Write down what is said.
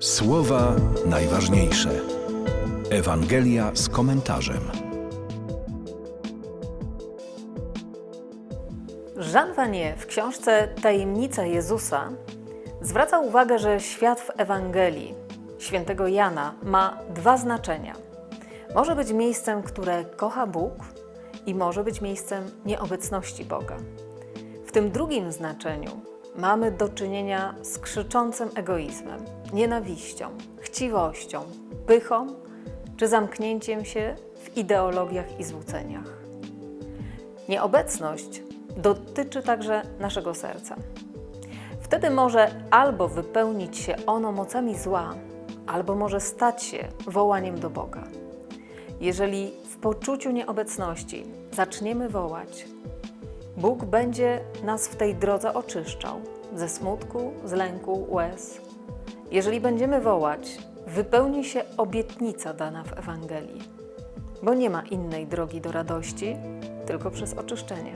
Słowa najważniejsze. Ewangelia z komentarzem. Jean Vanier w książce Tajemnica Jezusa zwraca uwagę, że świat w Ewangelii świętego Jana ma dwa znaczenia. Może być miejscem, które kocha Bóg i może być miejscem nieobecności Boga. W tym drugim znaczeniu mamy do czynienia z krzyczącym egoizmem, nienawiścią, chciwością, pychą czy zamknięciem się w ideologiach i złudzeniach. Nieobecność dotyczy także naszego serca. Wtedy może albo wypełnić się ono mocami zła, albo może stać się wołaniem do Boga. Jeżeli w poczuciu nieobecności zaczniemy wołać, Bóg będzie nas w tej drodze oczyszczał ze smutku, z lęku, łez. Jeżeli będziemy wołać, wypełni się obietnica dana w Ewangelii, bo nie ma innej drogi do radości, tylko przez oczyszczenie.